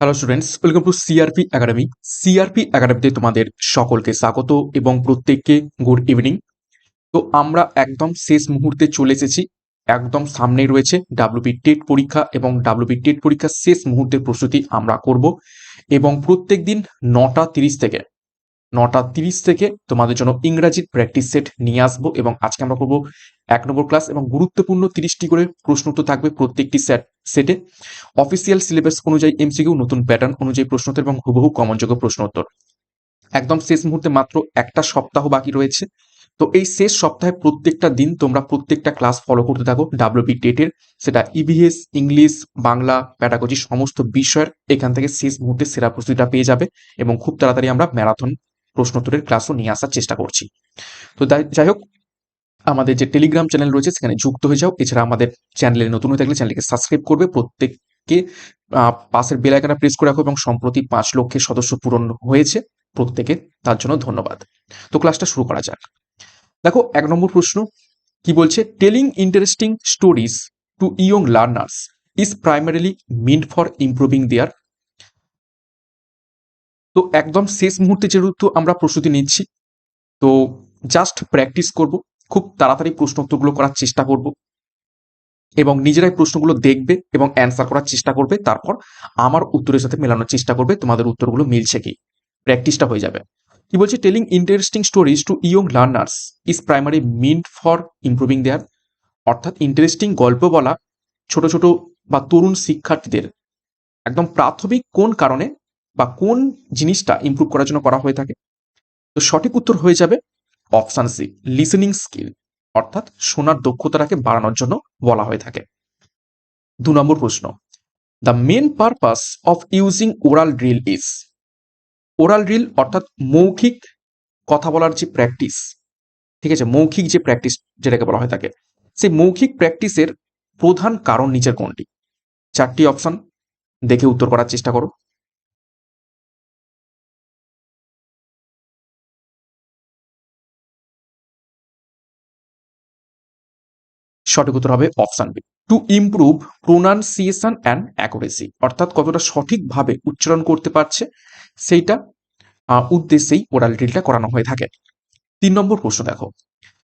Hello students welcome to CRP academy CRP একাডেমিতে তোমাদের সকলকে স্বাগত এবং প্রত্যেককে গুড ইভিনিং তো আমরা একদম শেষ মুহূর্তে চলে এসেছি। একদম সামনেই রয়েছে ডাব্লিউবি টেট পরীক্ষা এবং ডাব্লিউপি টেট পরীক্ষার শেষ মুহূর্তের প্রস্তুতি আমরা করব এবং প্রত্যেক দিন নটা তিরিশ থেকে নটা তিরিশ থেকে তোমাদের জন্য ইংরাজির প্র্যাকটিস সেট নিয়ে আসব এবং আজকে আমরা করব এক নম্বর ক্লাস এবং গুরুত্বপূর্ণ তিরিশটি করে প্রশ্ন উত্তর থাকবে প্রত্যেকটি সেট সেটে অফিসিয়াল সিলেবাস অনুযায়ী এমসিকিউ নতুন প্যাটার্ন অনুযায়ী প্রশ্ন উত্তর এবং হুবহু কমনযোগ্য প্রশ্ন উত্তর। একদম শেষ মুহূর্তে মাত্র একটা সপ্তাহ বাকি রয়েছে। তো এই শেষ সপ্তাহে প্রত্যেকটা দিন তোমরা প্রত্যেকটা ক্লাস ফলো করতে থাকো ডাব্লিউবি টেটের সেটা ইভিএস ইংলিশ বাংলা প্যাটাগজি সমস্ত বিষয়ের এখান থেকে শেষ মুহূর্তে সেরা প্রস্তুতিটা পেয়ে যাবে এবং খুব তাড়াতাড়ি আমরা ম্যারাথন প্রশ্নোত্তরের ক্লাসও নিয়ে আসার চেষ্টা করছি। তো যাই হোক, আমাদের যে টেলিগ্রাম চ্যানেল রয়েছে, সেখানে যুক্ত হয়ে যাও। এছাড়া আমাদের চ্যানেলে নতুন হয়ে থাকলে চ্যানেলকে সাবস্ক্রাইব করবে। প্রত্যেককে পাশের বেল আইকনটা প্রেস করে রাখো এবং সম্প্রতি পাঁচ লক্ষের সদস্য পূরণ হয়েছে। প্রত্যেকে তার জন্য ধন্যবাদ। তো ক্লাসটা শুরু করা যাক। দেখো, এক নম্বর প্রশ্ন, কি বলছে? Telling interesting stories to young learners is primarily meant for improving their তো একদম শেষ মুহূর্তে যেহেতু আমরা প্রস্তুতি নিচ্ছি, তো জাস্ট প্র্যাকটিস করব, খুব তাড়াতাড়ি প্রশ্ন উত্তরগুলো করার চেষ্টা করব এবং নিজেরাই প্রশ্নগুলো দেখবে এবং অ্যান্সার করার চেষ্টা করবে, তারপর আমার উত্তরের সাথে মেলানোর চেষ্টা করবে, তোমাদের উত্তরগুলো মিলছে কি? প্র্যাকটিসটা হয়ে যাবে। কি বলছে? Telling interesting stories to young learners is primary meant for improving their অর্থাৎ ইন্টারেস্টিং গল্প বলা ছোট ছোট বা তরুণ শিক্ষার্থীদের, একদম প্রাথমিক কোন কারণে বা কোন জিনিসটা ইমপ্রুভ করার জন্য করা হয়ে থাকে? তো সঠিক উত্তর হয়ে যাবে অপশান সি লিসেনিং স্কিল অর্থাৎ শোনার দক্ষতাটাকে বাড়ানোর জন্য বলা হয়ে থাকে। দু নম্বর প্রশ্ন the main purpose of using oral drill is oral drill অর্থাৎ মৌখিক কথা বলার যে প্র্যাকটিস ঠিক আছে? মৌখিক যে প্র্যাকটিস যেটাকে বলা হয়ে থাকে, সেই মৌখিক প্র্যাকটিসের প্রধান কারণ নিচের কোনটি? চারটি অপশন দেখে উত্তর করার চেষ্টা করো। সঠিক উত্তর হবে option B to improve pronunciation and accuracy অর্থাৎ কতটা সঠিকভাবে উচ্চারণ করতে পারছে, সেইটা উদ্দেশ্যেই ওরাল ড্রিলটা করানো হয়ে থাকে। তিন নম্বর প্রশ্ন দেখো।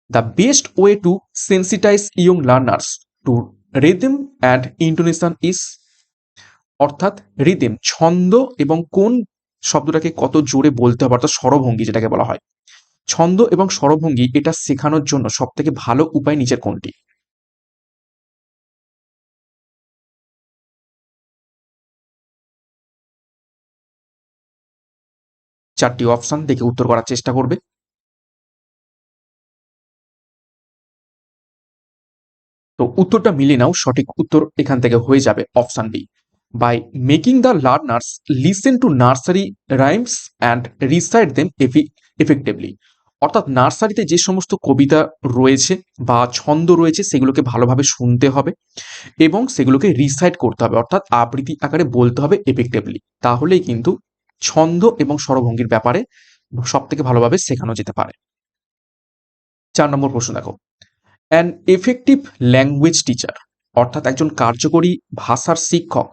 The best way to sensitize young learners to rhythm and intonation is অর্থাৎ রিদম ছন্দ এবং কোন শব্দটাকে কত জোরে বলতে হবে, অর্থাৎ স্বরভঙ্গি যেটাকে বলা হয়। ছন্দ এবং স্বরভঙ্গি এটা শেখানোর জন্য সব থেকে ভালো উপায় নিচের কোনটি? চারটি অপশন দেখে উত্তর করার চেষ্টা করবে। তো উত্তরটা মিলিয়ে নাও, সঠিক উত্তর এখান থেকে হয়ে যাবে option B by making the learners listen to nursery rhymes and recite them effectively অর্থাৎ নার্সারিতে যে সমস্ত কবিতা রয়েছে বা ছন্দ রয়েছে, সেগুলোকে ভালোভাবে শুনতে হবে এবং সেগুলোকে রিসাইড করতে হবে। অর্থাৎ আবৃত্তি আকারে বলতে হবে এফেক্টিভলি তাহলেই কিন্তু ছন্দ এবং স্বরভঙ্গির ব্যাপারে সব থেকে ভালোভাবে শেখানো যেতে পারে। চার নম্বর প্রশ্ন দেখো। অ্যান এফেক্টিভ ল্যাঙ্গুয়েজ টিচার অর্থাৎ একজন কার্যকরী ভাষার শিক্ষক,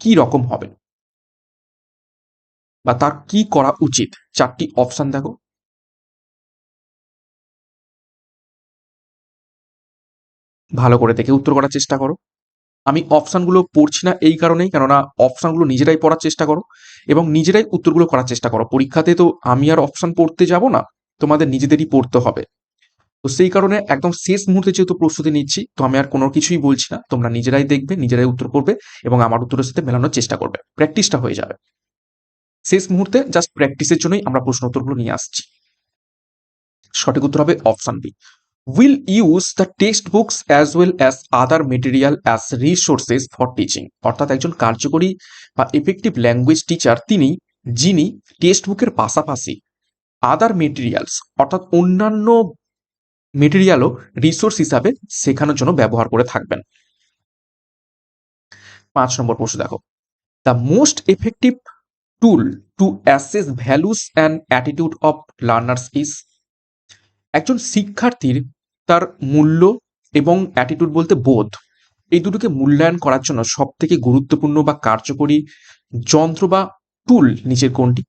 কি রকম হবেন বা তার কি করা উচিত? চারটি অপশন দেখো। ভালো করে দেখে উত্তর করার চেষ্টা করো। আমি অপশনগুলো পড়ছি না এই কারণেই, কেননা অপশনগুলো নিজেরাই পড়ার চেষ্টা করো এবং নিজেরাই উত্তরগুলো করার চেষ্টা করো। পরীক্ষাতে তো আমি আর অপশন পড়তে যাব না, তোমাদের নিজেদেরই পড়তে হবে। তো সেই কারণে একদম শেষ মুহূর্তে যেহেতু প্রস্তুতি নিচ্ছি, তো আমি আর কোনো কিছুই বলছি না। তোমরা নিজেরাই দেখবে, নিজেরাই উত্তর করবে এবং আমার উত্তরের সাথে মেলানোর চেষ্টা করবে। প্র্যাকটিসটা হয়ে যাবে। শেষ মুহূর্তে জাস্ট প্র্যাকটিসের জন্যই আমরা প্রশ্ন উত্তরগুলো নিয়ে আসছি। সঠিক উত্তর হবে option B. Use the text books as well as other material as resources for teaching অর্থাৎ একজন কার্যকরী বা এফেক্টিভ ল্যাঙ্গুয়েজ টিচার তিনি, যিনি টেক্সট বুকের পাশাপাশি আদার মেটেরিয়ালস অর্থাৎ অন্যান্য মেটেরিয়ালও রিসোর্স হিসাবে শেখানোর জন্য ব্যবহার করে থাকবেন। পাঁচ নম্বর প্রশ্ন দেখো। The most effective tool to assess values and attitude of learners is একজন শিক্ষার্থীর তার মূল্য এবং অ্যাটিটিউড বলতে বোধ। এই দুটোকে মূল্যায়ন করার জন্য সব থেকে গুরুত্বপূর্ণ বা কার্যকরী যন্ত্র বা টুল নিচের কোনটি?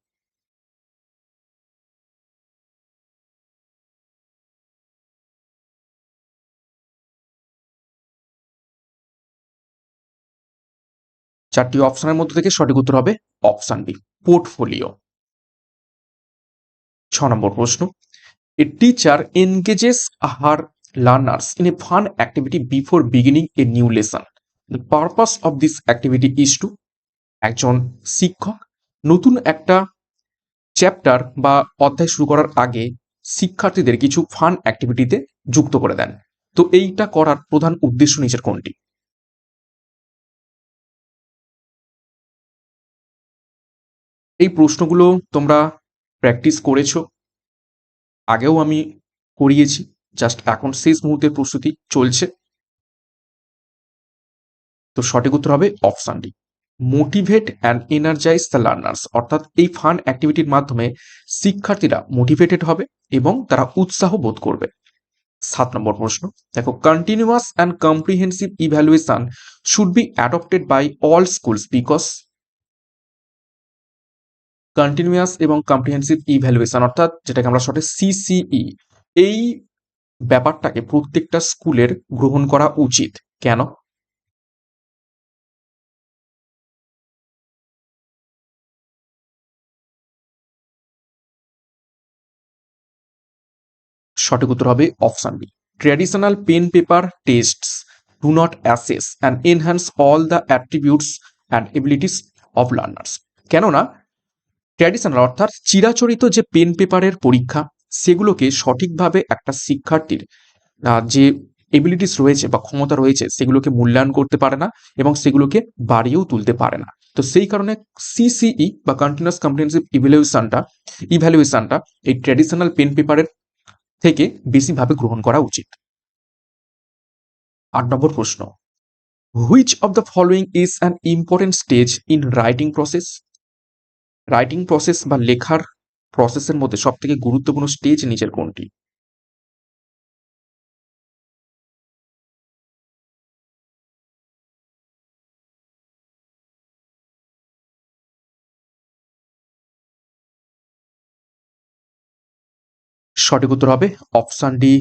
চারটি অপশনের মধ্যে থেকে সঠিক উত্তর হবে অপশন বি, পোর্টফোলিও। ছ নম্বর প্রশ্ন a teacher engages her learners in a fun activity before beginning a new lesson the purpose of this activity is to একজন শিক্ষক নতুন একটা চ্যাপ্টার বা অধ্যায় শুরু করার আগে শিক্ষার্থীদের কিছু ফান অ্যাক্টিভিটিতে যুক্ত করে দেন। তো এইটা করার প্রধান উদ্দেশ্য নিচের কোনটি? এই প্রশ্নগুলো তোমরা প্র্যাকটিস করেছ। আগেও আমি করিয়েছি জাস্ট এখন শেষ মুহূর্তের প্রস্তুতি চলছে। তো সঠিক উত্তর হবে option D motivate and energize the learners অর্থাৎ এই ফান অ্যাক্টিভিটির মাধ্যমে শিক্ষার্থীরা মোটিভেটেড হবে এবং তারা উৎসাহ বোধ করবে। সাত নম্বর প্রশ্ন। দেখো continuous and comprehensive evaluation should be adopted by all schools because continuous এবং কম্প্রিহেন্সিভ ইভ্যালুয়েশন অর্থাৎ যেটাকে আমরা শর্টে সিসিই এই ব্যাপারটাকে প্রত্যেকটা স্কুলের গ্রহণ করা উচিত। কেন? সঠিক উত্তর হবে option B traditional pen paper tests do not assess and enhance all the attributes and abilities of learners কেননা ট্র্যাডিশনাল অর্থাৎ চিরাচরিত যে পেন পেপারের পরীক্ষা, সেগুলোকে সঠিকভাবে একটা শিক্ষার্থীর যে এবিলিটিস রয়েছে বা ক্ষমতা রয়েছে, সেগুলোকে মূল্যায়ন করতে পারে না এবং সেগুলোকে বাড়িয়েও তুলতে পারে না। তো সেই কারণে সিসিই বা কন্টিনিউয়াস কম্প্রিহেন্সিভ ইভ্যালুয়েশনটা ইভ্যালুয়েশনটা এই ট্র্যাডিশনাল পেন পেপারের থেকে বেশিভাবে গ্রহণ করা উচিত। আট নম্বর প্রশ্ন। Which of the following is an important stage in writing process writing process বা লেখার প্রসেসের মধ্যে সব থেকে গুরুত্বপূর্ণ স্টেজ নিচের কোনটি? সঠিক উত্তর হবে অপশন ডি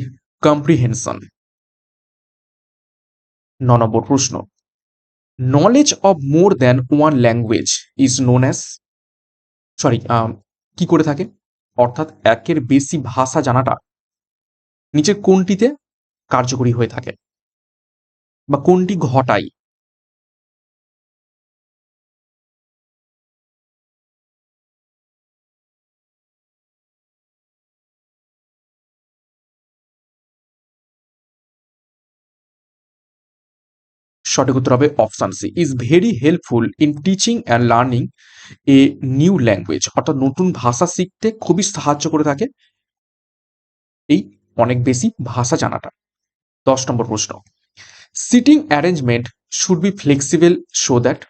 কম্প্রিহেনশন ন নম্বর প্রশ্ন। Knowledge of more than one language is known as sorry কি করে থাকে? অর্থাৎ একের বেশি ভাষা জানাটা নিচের কোনটিতে কার্যকরী হয়ে থাকে? বা কোনটি ঘটায়? সঠিক উত্তর হবে option C is very helpful in teaching and learning a new language অর্থাৎ নতুন ভাষা শিখতে খুবই সাহায্য করে থাকে এই অনেক বেশি ভাষা জানাটা। দশ নম্বর প্রশ্ন। Seating arrangement should be flexible so that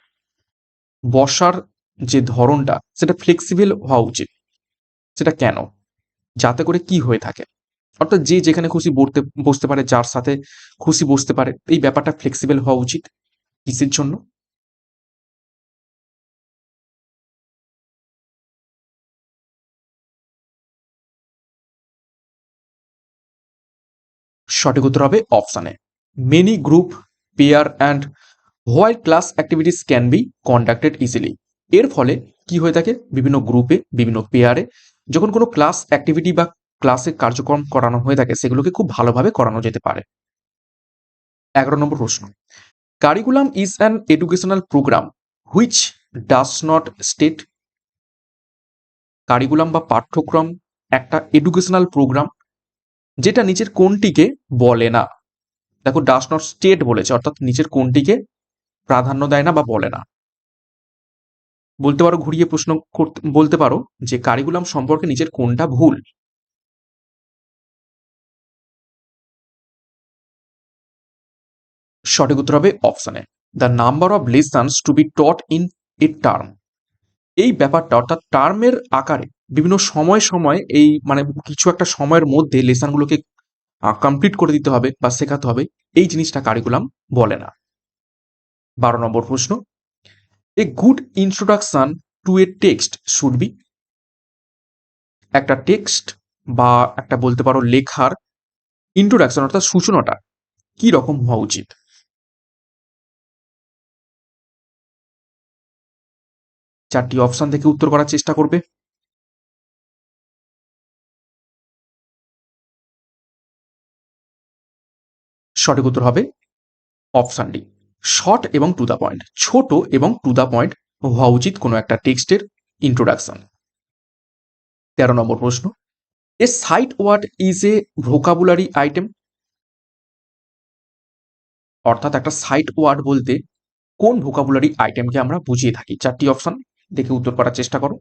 বসার যে ধরনটা, সেটা ফ্লেক্সিবল হওয়া উচিত। সেটা কেন? যাতে করে কি হয়ে থাকে? অর্থাৎ যে যেখানে খুশি বসতে বসতে পারে, যার সাথে খুশি বসতে পারে, এই ব্যাপারটা ফ্লেক্সিবল হওয়া উচিত কিসের জন্য? সঠিক উত্তর হবে অপশানে many group pair and whole class activities can be conducted easily এর ফলে কি হয়ে থাকে? বিভিন্ন গ্রুপে বিভিন্ন পেয়ারে যখন কোনো ক্লাস অ্যাক্টিভিটি বা ক্লাসে কার্যক্রম করানো হয়ে থাকে, সেগুলোকে খুব ভালোভাবে করানো যেতে পারে। এগারো নম্বর প্রশ্ন। Curriculum is an educational program which does not state curriculum বা পাঠ্যক্রম একটা এডুকেশনাল প্রোগ্রাম যেটা নিচের কোনটিকে বলে না। দেখো ডাস নট স্টেট বলেছে, অর্থাৎ নিচের কোনটিকে প্রাধান্য দেয় না বা বলে না। বলতে পারো, ঘুরিয়ে প্রশ্ন বলতে পারো যে কারিকুলাম সম্পর্কে নিচের কোনটা ভুল। সঠিক উত্তর হবে অপশনে the number of lessons to be taught in a term এই ব্যাপারটা অর্থাৎ টার্মের আকারে বিভিন্ন সময় সময় এই মানে কিছু একটা সময়ের মধ্যে লেসনগুলোকে কমপ্লিট করে দিতে হবে বা শেখাতে হবে, এই জিনিসটা কারিকুলাম বলে না। বারো নম্বর প্রশ্ন। A good introduction to a text should be একটা টেক্সট বা একটা বলতে পারো লেখার ইন্ট্রোডাকশন অর্থাৎ সূচনাটা কি রকম হওয়া উচিত? চারটি অপশন থেকে উত্তর করার চেষ্টা করবে। সঠিক উত্তর হবে অপশন ডি, শর্ট এবং টু দ্য পয়েন্ট। ছোট এবং টু দ্য পয়েন্ট হওয়া উচিত কোনো একটা টেক্সটের ইন্ট্রোডাকশন তেরো নম্বর প্রশ্ন, a sight word is a vocabulary item? অর্থাৎ একটা সাইট ওয়ার্ড বলতে কোন ভোকাবুলারি আইটেমকে আমরা বুঝিয়ে থাকি? চারটি অপশন। দেখে উত্তর করার চেষ্টা করো।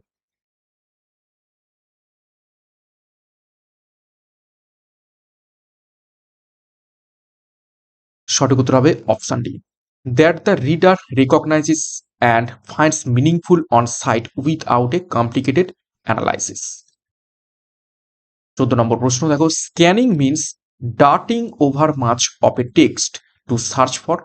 সঠিক উত্তর হবে option D that the reader recognizes and finds meaningful on sight without a complicated analysis চোদ্দ নম্বর প্রশ্ন, দেখো scanning means darting over much of a text to search for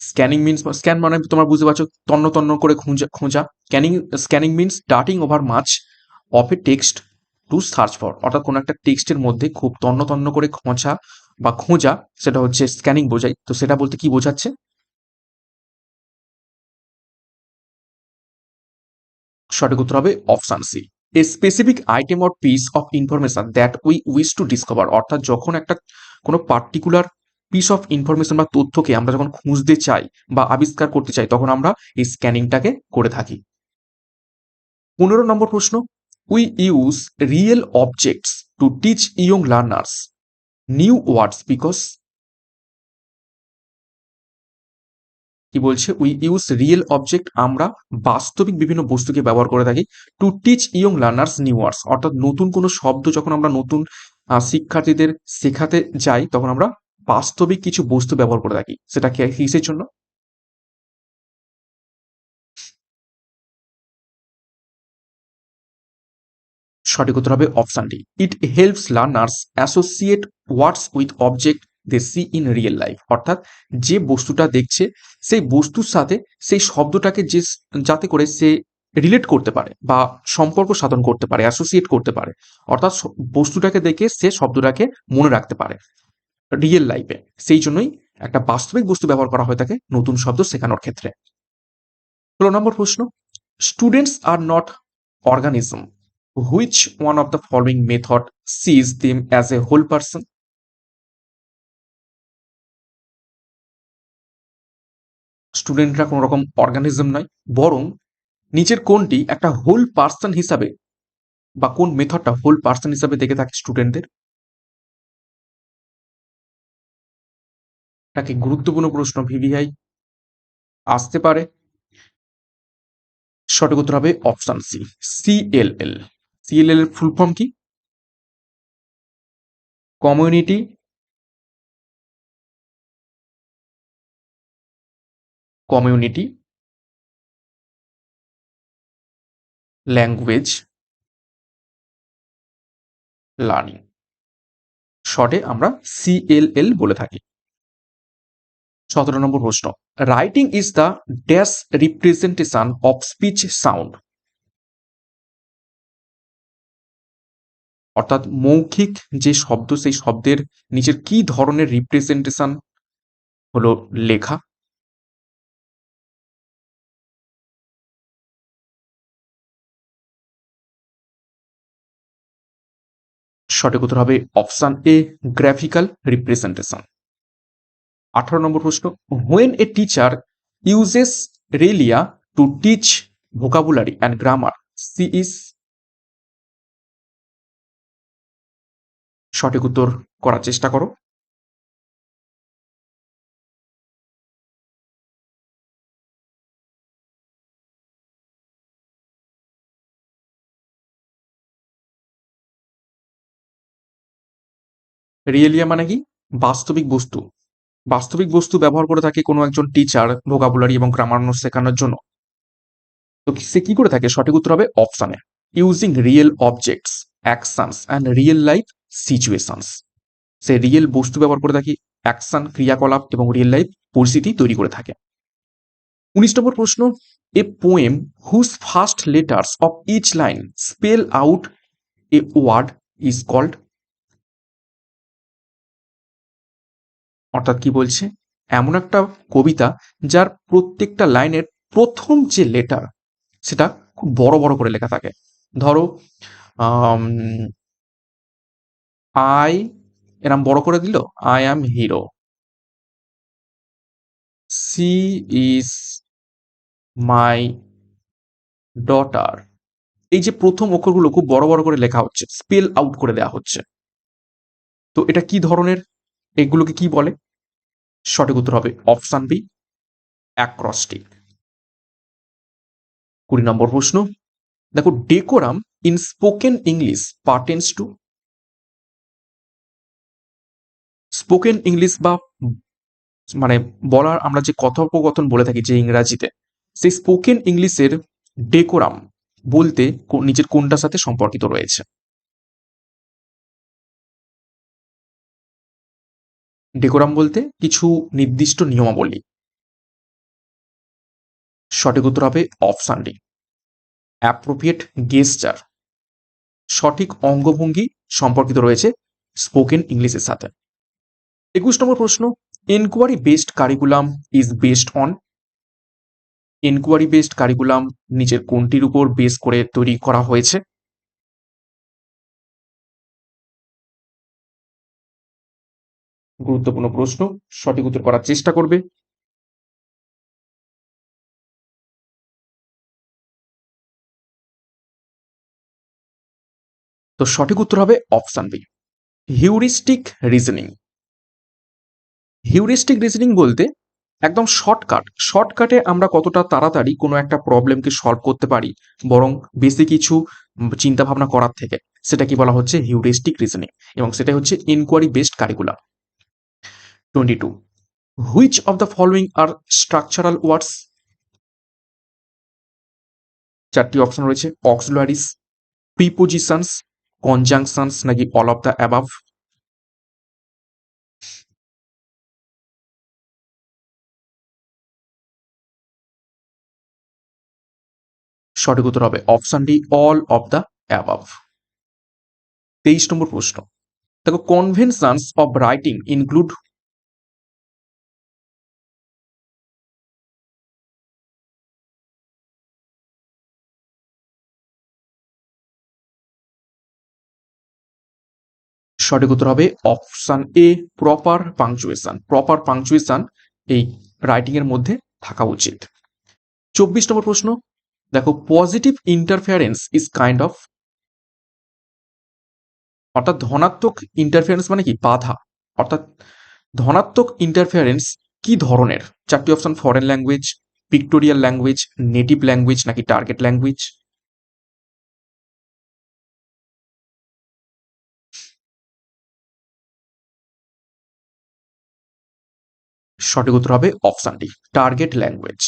scanning means scan মানে তোমরা বুঝতে পারছ, তন্ন তন্ন করে খোঁজা খোঁজা। Scanning scanning means darting over much of a text to search for অর্থাৎ কোনো একটা টেক্সটের মধ্যে খুব তন্ন তন্ন করে খোঁচা বা খোঁজা, সেটা হচ্ছে স্ক্যানিং বোঝাই তো সেটা বলতে কি বোঝাচ্ছে? সঠিক উত্তর হবে option C a specific item or piece of information that we wish to discover অর্থাৎ যখন একটা কোনো পার্টিকুলার পিস অফ ইনফরমেশন বা তথ্যকে আমরা যখন খুঁজতে চাই বা আবিষ্কার করতে চাই, তখন আমরা এই স্ক্যানিংটাকে করে থাকি। পনেরো নম্বর প্রশ্ন we use real objects to teach young learners new words because কি বলছে? উই ইউজ রিয়েল অবজেক্ট আমরা বাস্তবিক বিভিন্ন বস্তুকে ব্যবহার করে থাকি to teach young learners new words অর্থাৎ নতুন কোনো শব্দ যখন আমরা নতুন শিক্ষার্থীদের শেখাতে যাই, তখন আমরা বাস্তবিক কিছু বস্তু ব্যবহার করে থাকি, সেটা কিসের জন্য? সঠিক উত্তর হবে option D it helps learners associate words with object they see in real life অর্থাৎ যে বস্তুটা দেখছে, সেই বস্তুর সাথে সেই শব্দটাকে যে যাতে করে সে রিলেট করতে পারে বা সম্পর্ক সাধন করতে পারে অ্যাসোসিয়েট করতে পারে। অর্থাৎ বস্তুটাকে দেখে সে শব্দটাকে মনে রাখতে পারে। রিয়েল লাইফে সেই জন্যই একটা বাস্তবিক বস্তু ব্যবহার করা হয়ে থাকে নতুন শব্দ শেখানোর ক্ষেত্রে। ষোলো নম্বর প্রশ্ন students are not organism which one of the following method sees them as a whole person স্টুডেন্টরা কোনো রকম অর্গানিজম নয়, বরং নিচের কোনটি একটা হোল পার্সন হিসাবে বা কোন মেথডটা হোল পার্সন হিসাবে দেখে থাকে স্টুডেন্টদের এটাকে গুরুত্বপূর্ণ প্রশ্ন ভিভিআই আসতে পারে। সঠিক উত্তর হবে অপশন সি, সিএলএল। সিএলএল এর ফুল ফর্ম কি? Community community language learning. শর্টে আমরা সিএলএল বলে থাকি। সতেরো নম্বর প্রশ্ন। Writing is the dash representation of speech sound অর্থাৎ মৌখিক যে শব্দ, সেই শব্দের নিচের কি ধরনের রিপ্রেজেন্টেশন হলো লেখা? সঠিক উত্তর হবে অপশন এ গ্রাফিক্যাল রিপ্রেজেন্টেশন আঠারো নম্বর প্রশ্ন when a teacher uses realia to teach vocabulary and grammar she is সঠিক উত্তর করার চেষ্টা করো। রিয়েলিয়া মানে কি? বাস্তবিক বস্তু। বাস্তবিক বস্তু ব্যবহার করে থাকে কোনো একজন টিচার ভোকাবুলারি এবং গ্রামার শেখানোর জন্য। তো সে কি করে থাকে? সঠিক উত্তর হবে অপশানে using real objects actions and real life situations say real বস্তু ব্যবহার করে থাকি অ্যাকশন ক্রিয়াকলাপ এবং রিয়েল লাইফ পরিস্থিতি তৈরি করে থাকে। উনিশ নম্বর প্রশ্ন a poem whose first letters of each line spell out a word is called অর্থাৎ কি বলছে? এমন একটা কবিতা যার প্রত্যেকটা লাইনের প্রথম যে লেটার সেটা খুব বড় বড় করে লেখা থাকে। ধরো আই এরম বড় করে দিল I am hero she is my daughter এই যে প্রথম অক্ষরগুলো খুব বড় বড় করে লেখা হচ্ছে স্পেল আউট করে দেওয়া হচ্ছে। তো এটা কি ধরনের? এগুলোকে কি বলে? সঠিক উত্তর হবে অপশান বি অ্যাক্রস্টিক কুড়ি নম্বর প্রশ্ন, দেখো decorum in spoken English pertains to spoken English বা মানে বলার আমরা যে কথোপকথন বলে থাকি যে ইংরাজিতে, সেই স্পোকেন ইংলিশের ডেকোরাম বলতে নিজের কোনটার সাথে সম্পর্কিত রয়েছে। ডেকোরাম বলতে কিছু নির্দিষ্ট নিয়মাবলী। সঠিক উত্তর হবে অপশান ডি অ্যাপ্রোপ্রিয়েট গেস্টার সঠিক অঙ্গভঙ্গি সম্পর্কিত রয়েছে স্পোকেন ইংলিশের সাথে। একুশ নম্বর প্রশ্ন enquiry based curriculum is based on enquiry based curriculum নিজের কোনটির উপর বেস করে তৈরি করা হয়েছে? গুরুত্বপূর্ণ প্রশ্ন, সঠিক উত্তর করার চেষ্টা করবে। তো সঠিক উত্তর হবে option B heuristic reasoning heuristic reasoning বলতে একদম শর্টকাট শর্টকাটে আমরা কতটা তাড়াতাড়ি কোনো একটা প্রবলেমকে সলভ করতে পারি, বরং বেশি কিছু চিন্তা ভাবনা করার থেকে। সেটা কি বলা হচ্ছে হিউরিস্টিক রিজনিং এবং সেটা হচ্ছে inquiry based curriculum twenty two which of the following are structural words চারটি অপশন রয়েছে অক্সিলারিস প্রিপোজিশনস কনজাংশনস নাকি অল অফ দ্য অ্যাবাভ সঠিক উত্তর হবে option D all of the above তেইশ নম্বর প্রশ্ন। দেখো কনভেনশনস অফ রাইটিং ইনক্লুড সঠিক উত্তর হবে option A proper punctuation proper punctuation এই রাইটিং এর মধ্যে থাকা উচিত। চব্বিশ নম্বর প্রশ্ন, দেখো positive interference is kind of অর্থাৎ ধনাত্মক ইন্টারফেয়ারেন্স মানে কি? বাধা। অর্থাৎ ধনাত্মক ইন্টারফেয়ারেন্স কি ধরনের? চারটি option foreign language pictorial language native language নাকি টার্গেট ল্যাঙ্গুয়েজ সঠিক উত্তর হবে অপশানটি টার্গেট ল্যাঙ্গুয়েজ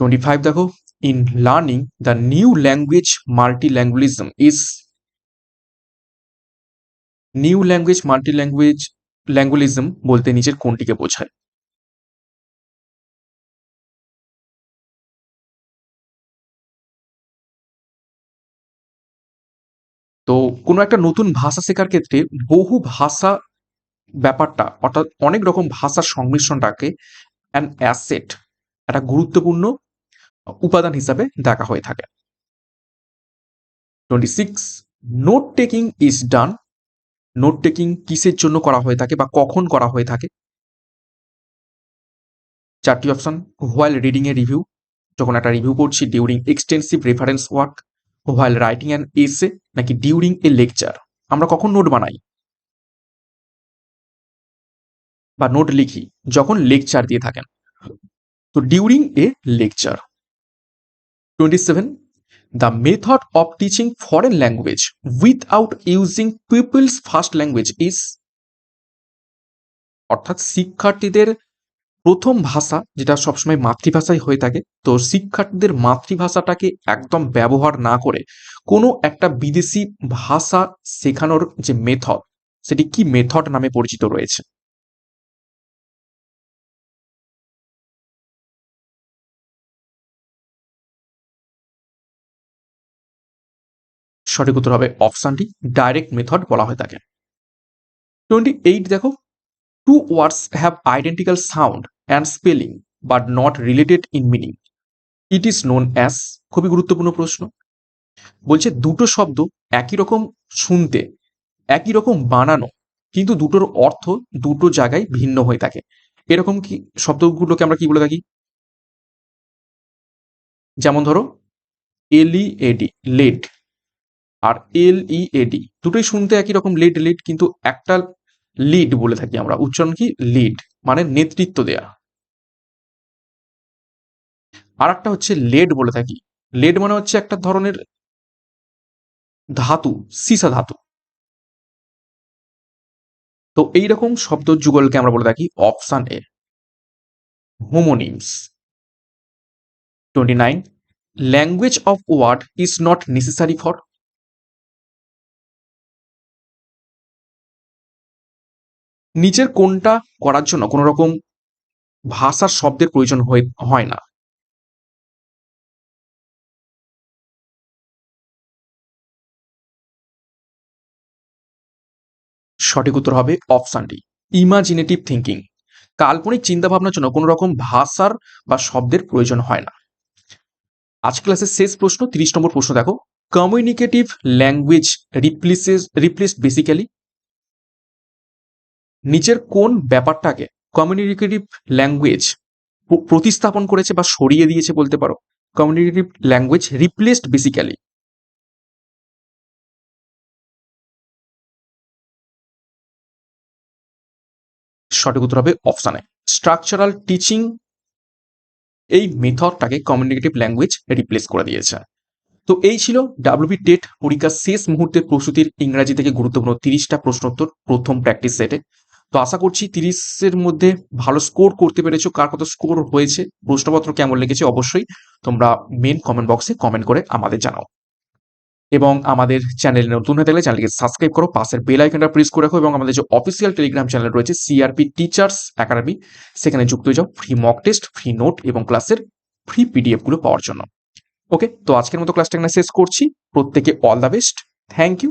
টোয়েন্টি ফাইভ দেখো in learning the new language multilingualism is new language multi language lingualism বলতে নিজের কোনটিকে বোঝায়? তো কোনো একটা নতুন ভাষা শেখার ক্ষেত্রে বহু ভাষা ব্যাপারটা, অর্থাৎ অনেক রকম ভাষার সংমিশ্রণটাকে অ্যান অ্যাসেট একটা গুরুত্বপূর্ণ উপাদান হিসাবে দেখা হয়ে থাকে। Twenty six note taking is done note taking কিসের জন্য করা হয়ে থাকে বা কখন করা হয়ে থাকে? চারটি option while reading a review যখন একটা রিভিউ করছি during extensive reference work while writing an essay নাকি ডিউরিং এ লেকচার আমরা কখন নোট বানাই? বা নোট লিখি যখন লেকচার দিয়ে থাকেন। তো during a lecture twenty seven the method of teaching foreign language without using people's first language is অর্থাৎ শিক্ষার্থীদের প্রথম ভাষা, যেটা সবসময় মাতৃভাষাই হয়ে থাকে, তো শিক্ষার্থীদের মাতৃভাষাটাকে একদম ব্যবহার না করে কোনো একটা বিদেশি ভাষা শেখানোর যে মেথড সেটি কি মেথড নামে পরিচিত রয়েছে? সঠিক উত্তর হবে অপশানটি ডাইরেক্ট মেথড বলা হয়ে থাকে টোয়েন্টি এইট দেখো two words have identical sound and spelling but not related in meaning it is known as খুবই গুরুত্বপূর্ণ প্রশ্ন। বলছে দুটো শব্দ একই রকম শুনতে, একই রকম বানানো, কিন্তু দুটোর অর্থ দুটো জায়গায় ভিন্ন হয়ে থাকে। এরকম কি শব্দগুলোকে আমরা কি বলে থাকি? যেমন ধরো এলই এডি লেড আর এল ই এডি দুটোই শুনতে একই রকম লেড লিড কিন্তু একটা লিড বলে থাকি আমরা। উচ্চারণ কি? লিড মানে নেতৃত্ব দেয়া। আর একটা হচ্ছে লেড বলে থাকি। লেড মানে হচ্ছে একটা ধরনের ধাতু, সিসা ধাতু। তো এইরকম শব্দ যুগলকে আমরা বলে থাকি option A homonyms twenty nine language of word is not necessary for নিচের কোনটা করার জন্য কোনো রকম ভাষার শব্দের প্রয়োজন হয় না। সঠিক উত্তর হবে অপশানটি ইমাজিনেটিভ থিঙ্কিং কাল্পনিক চিন্তাভাবনার জন্য কোনো রকম ভাষার বা শব্দের প্রয়োজন হয় না। আজ ক্লাসের শেষ প্রশ্ন, তিরিশ নম্বর প্রশ্ন দেখো। Communicative language replaces replace basically নিচের কোন ব্যাপারটাকে কমিউনিকেটিভ ল্যাঙ্গুয়েজ প্রতিস্থাপন করেছে বা সরিয়ে দিয়েছে বলতে পারো কমিউনিকেটিভ ল্যাঙ্গুয়েজ রিপ্লেসড বেসিক্যালি সঠিক উত্তর হবে অপশানে স্ট্রাকচারাল টিচিং এই মেথডটাকে কমিউনিকেটিভ ল্যাঙ্গুয়েজ রিপ্লেস করে দিয়েছে। তো এই ছিল ডাব্লিউবি টেট পরীক্ষার শেষ মুহূর্তের প্রস্তুতির ইংরাজি থেকে গুরুত্বপূর্ণ তিরিশটা প্রশ্নোত্তর প্রথম প্র্যাকটিস সেটে তো আশা করছি তিরিশের মধ্যে ভালো স্কোর করতে পেরেছ, কার কত স্কোর হয়েছে, প্রশ্নপত্র কেমন লেগেছে অবশ্যই তোমরা মেন কমেন্ট বক্সে কমেন্ট করে আমাদের জানাও। এবং আমাদের চ্যানেলে নতুন হয়ে থাকলে চ্যানেলকে সাবস্ক্রাইব করো, পাশের বেল আইকনটা প্রেস করে রাখো এবং আমাদের যে অফিসিয়াল টেলিগ্রাম চ্যানেল রয়েছে সিআরপি টিচার্স একাডেমি সেখানে যুক্ত হয়ে যাও free mock test free note এবং ক্লাসের ফ্রি পিডিএফগুলো পাওয়ার জন্য। ওকে তো আজকের মতো ক্লাসটা এখানে শেষ করছি। প্রত্যেকে all the best thank you